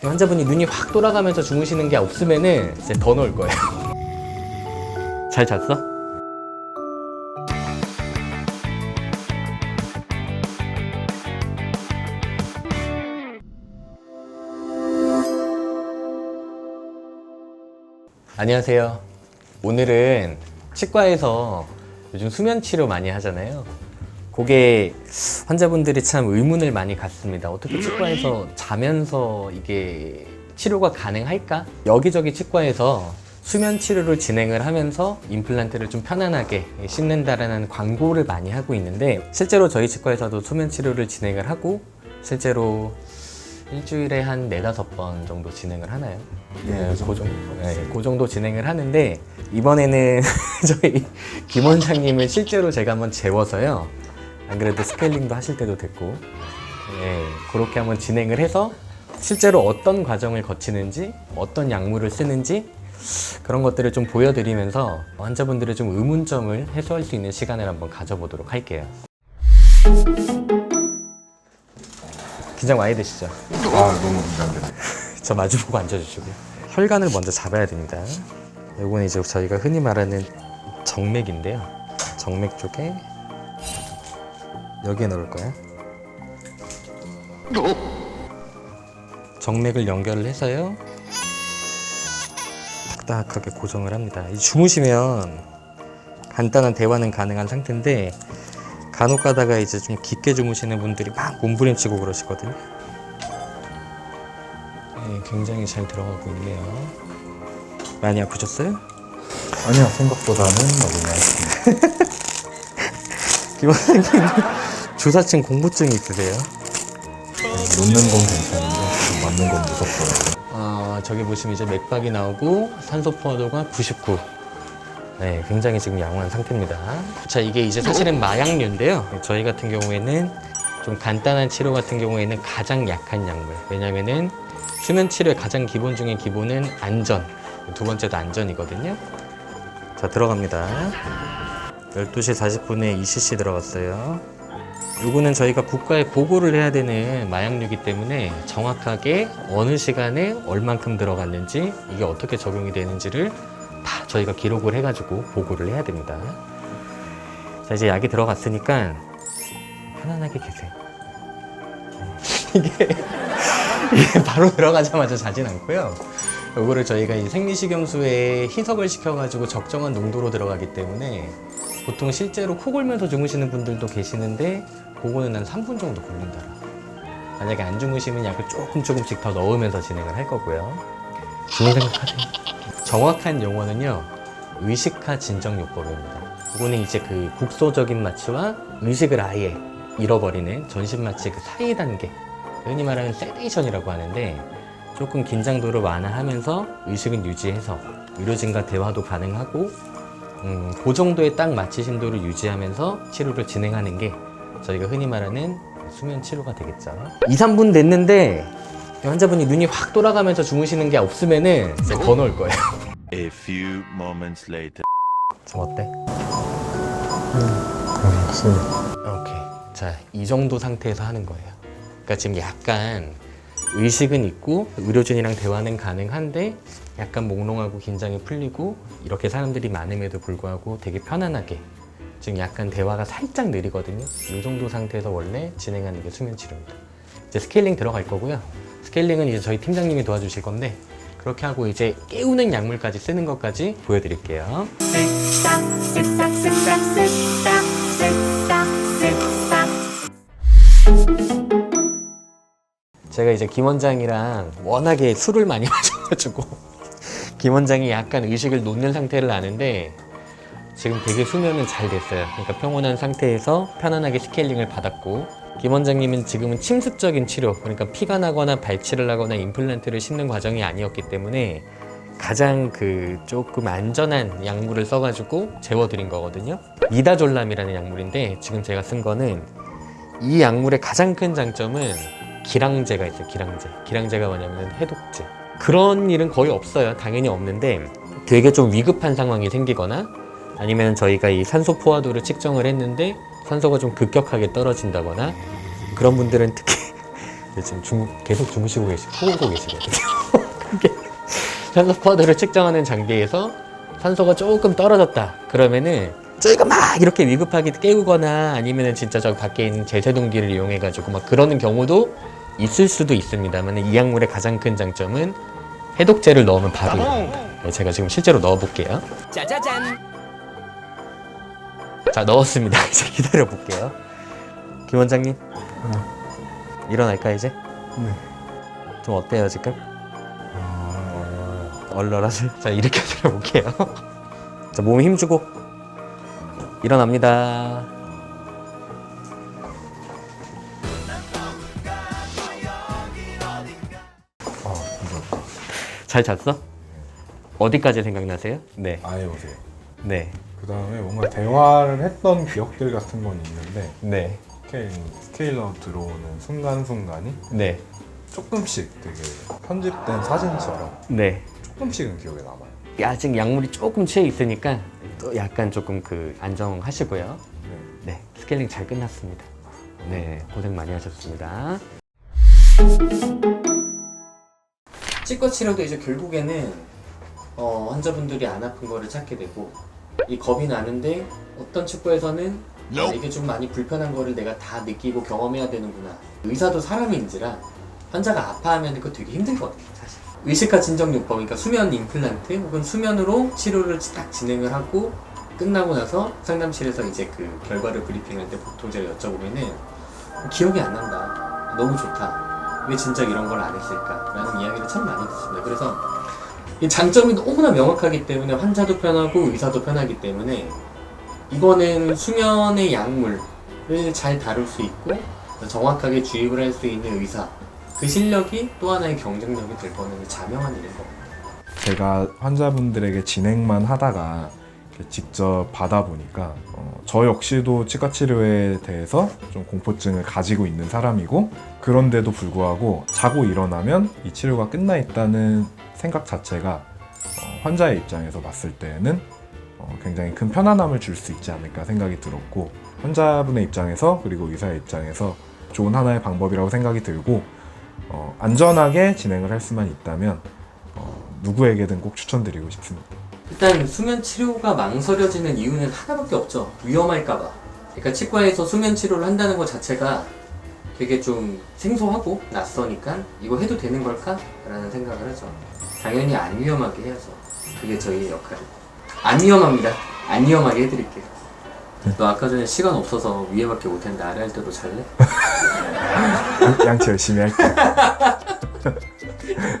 환자분이 눈이 확 돌아가면서 주무시는 게 없으면은 이제 더 넣을 거예요. 잘 잤어? 안녕하세요. 오늘은 치과에서 요즘 수면 치료 많이 하잖아요. 그게 환자분들이 참 의문을 많이 갖습니다. 어떻게 치과에서 자면서 이게 치료가 가능할까? 여기저기 치과에서 수면 치료를 진행을 하면서 임플란트를 좀 편안하게 씹는다라는 광고를 많이 하고 있는데 실제로 저희 치과에서도 수면 치료를 진행을 하고 실제로 일주일에 한 네다섯 번 정도 진행을 하나요? 네, 그 정도, 네, 그 정도 진행을 하는데 이번에는 저희 김 원장님을 실제로 제가 한번 재워서요. 안 그래도 스케일링도 하실 때도 됐고, 네, 그렇게 한번 진행을 해서 실제로 어떤 과정을 거치는지, 어떤 약물을 쓰는지 그런 것들을 좀 보여드리면서 환자분들의 좀 의문점을 해소할 수 있는 시간을 한번 가져보도록 할게요. 긴장 많이 되시죠? 아 너무 긴장되네. 저 마주보고 앉아주시고요. 혈관을 먼저 잡아야 됩니다. 이건 이제 저희가 흔히 말하는 정맥인데요. 정맥 쪽에 여기에 넣을 거예요. 정맥을 연결을 해서요. 딱딱하게 고정을 합니다. 이 주무시면 간단한 대화는 가능한 상태인데 간혹 가다가 이제 좀 깊게 주무시는 분들이 막 몸부림치고 그러시거든요. 네, 굉장히 잘 들어가고 있네요. 많이 아프셨어요? 아니야 생각보다는 너무 김원장님 주사층 공부증 있으세요? 놓는 건 괜찮은데 좀 맞는 건 무섭더라고. 어, 저기 보시면 이제 맥박이 나오고 산소 포화도가 99. 네, 굉장히 지금 양호한 상태입니다. 자, 이게 이제 사실은 마약류인데요. 저희 같은 경우에는 좀 간단한 치료 같은 경우에는 가장 약한 약물. 왜냐면은 수면 치료의 가장 기본 중에 기본은 안전. 두 번째도 안전이거든요. 자, 들어갑니다. 12시 40분에 ECC 들어갔어요. 요거는 저희가 국가에 보고를 해야 되는 마약류이기 때문에 정확하게 어느 시간에 얼만큼 들어갔는지 이게 어떻게 적용이 되는지를 다 저희가 기록을 해가지고 보고를 해야 됩니다. 자 이제 약이 들어갔으니까 편안하게 계세요. 이게 이게 바로 들어가자마자 자진 않고요. 요거를 저희가 이 생리식염수에 희석을 시켜가지고 적정한 농도로 들어가기 때문에 보통 실제로 코 골면서 주무시는 분들도 계시는데 그거는 한 3분 정도 걸린다라. 만약에 안 주무시면 약을 조금 조금씩 더 넣으면서 진행을 할 거고요. 좋은 생각하세요. 정확한 용어는요, 의식화 진정요법입니다. 그거는 이제 그 국소적인 마취와 의식을 아예 잃어버리는 전신 마취 그 사이 단계, 흔히 말하는 세데이션이라고 하는데 조금 긴장도를 완화하면서 의식은 유지해서 의료진과 대화도 가능하고 음, 그 정도의 딱 마취 심도를 유지하면서 치료를 진행하는 게 저희가 흔히 말하는 수면 치료가 되겠죠. 2, 3분 됐는데 환자분이 눈이 확 돌아가면서 주무시는 게 없으면은 이제 더 넣을 거예요. A few moments later. 좀 어때? 그렇습니다. 오케이. 자, 이 정도 상태에서 하는 거예요. 그러니까 지금 약간 의식은 있고 의료진이랑 대화는 가능한데 약간 몽롱하고 긴장이 풀리고 이렇게 사람들이 많음에도 불구하고 되게 편안하게 지금 약간 대화가 살짝 느리거든요. 이 정도 상태에서 원래 진행하는 게 수면 치료입니다. 이제 스케일링 들어갈 거고요. 스케일링은 이제 저희 팀장님이 도와주실 건데 그렇게 하고 이제 깨우는 약물까지 쓰는 것까지 보여드릴게요. 제가 이제 김 원장이랑 워낙에 술을 많이 마셔가지고 김 원장이 약간 의식을 놓는 상태를 아는데 지금 되게 수면은 잘 됐어요. 그러니까 평온한 상태에서 편안하게 스케일링을 받았고 김 원장님은 지금은 침습적인 치료, 그러니까 피가 나거나 발치를 하거나 임플란트를 심는 과정이 아니었기 때문에 가장 그 조금 안전한 약물을 써가지고 재워드린 거거든요. 미다졸람이라는 약물인데 지금 제가 쓴 거는 이 약물의 가장 큰 장점은 기량제가 있어요. 기량제. 기량제가 뭐냐면 해독제. 그런 일은 거의 없어요. 당연히 없는데 되게 좀 위급한 상황이 생기거나 아니면 저희가 이 산소 포화도를 측정을 했는데 산소가 좀 급격하게 떨어진다거나 그런 분들은 특히 지금 주, 계속 주무시고 계시고 토하고 계시거든요. 이게 산소파도를 측정하는 장비에서 산소가 조금 떨어졌다. 그러면은 저희가 막 이렇게 위급하게 깨우거나 아니면은 진짜 저 밖에 있는 제세동기를 이용해 가지고 막 그러는 경우도 있을 수도 있습니다만 이 약물의 가장 큰 장점은 해독제를 넣으면 바로 일어납니다. 네, 제가 지금 실제로 넣어볼게요. 짜자잔. 자 넣었습니다. 이제 기다려 볼게요. 김 원장님. 일어날까 이제? 네. 좀 어때요 지금? 아, 얼얼하실? 자 이렇게 들어 볼게요. 자 몸에 힘주고 일어납니다. 아. 잘 잤어? 어디까지 생각나세요? 네, 아예 오세요. 네, 그 다음에 뭔가 대화를 했던 기억들 같은 건 있는데 네, 스케일, 스케일러 들어오는 순간순간이 네, 조금씩 되게 편집된 사진처럼 네. 조금씩은 기억에 남아요. 아직 약물이 조금 취해 있으니까 또 약간 조금 그 안정하시고요. 네. 네, 스케일링 잘 끝났습니다. 네, 고생 많이 하셨습니다. 치과 치료도 이제 결국에는 어, 환자분들이 안 아픈 거를 찾게 되고 이 겁이 나는데 어떤 치과에서는 아, 이게 좀 많이 불편한 거를 내가 다 느끼고 경험해야 되는구나. 의사도 사람인지라 환자가 아파하면 그거 되게 힘들거든요, 사실. 의식화 진정요법, 그러니까 수면 임플란트 혹은 수면으로 치료를 딱 진행을 하고 끝나고 나서 상담실에서 이제 그 결과를 브리핑할 때 보통 제가 여쭤보면은 기억이 안 난다. 너무 좋다. 왜 진작 이런 걸 안 했을까? 라는 이야기를 참 많이 듣습니다. 그래서 이 장점이 너무나 명확하기 때문에 환자도 편하고 의사도 편하기 때문에 이거는 수면의 약물을 잘 다룰 수 있고 정확하게 주입을 할 수 있는 의사 그 실력이 또 하나의 경쟁력이 될 거는 자명한 일인 겁니다. 제가 환자분들에게 진행만 하다가 직접 받아 보니까 어, 저 역시도 치과 치료에 대해서 좀 공포증을 가지고 있는 사람이고 그런데도 불구하고 자고 일어나면 이 치료가 끝나 있다는 생각 자체가 어, 환자의 입장에서 봤을 때는 어, 굉장히 큰 편안함을 줄 수 있지 않을까 생각이 들었고 환자분의 입장에서 그리고 의사의 입장에서 좋은 하나의 방법이라고 생각이 들고 어, 안전하게 진행을 할 수만 있다면 어, 누구에게든 꼭 추천드리고 싶습니다. 일단 수면 치료가 망설여지는 이유는 하나밖에 없죠. 위험할까봐. 그러니까 치과에서 수면 치료를 한다는 것 자체가 되게 좀 생소하고 낯서니까 이거 해도 되는 걸까? 라는 생각을 하죠. 당연히 안 위험하게 해야죠. 그게 저희의 역할이고. 안 위험합니다. 안 위험하게 해드릴게요. 너 아까 전에 시간 없어서 위에밖에 못했는데 아래 할 때도 잘래? 양치 열심히 할게요.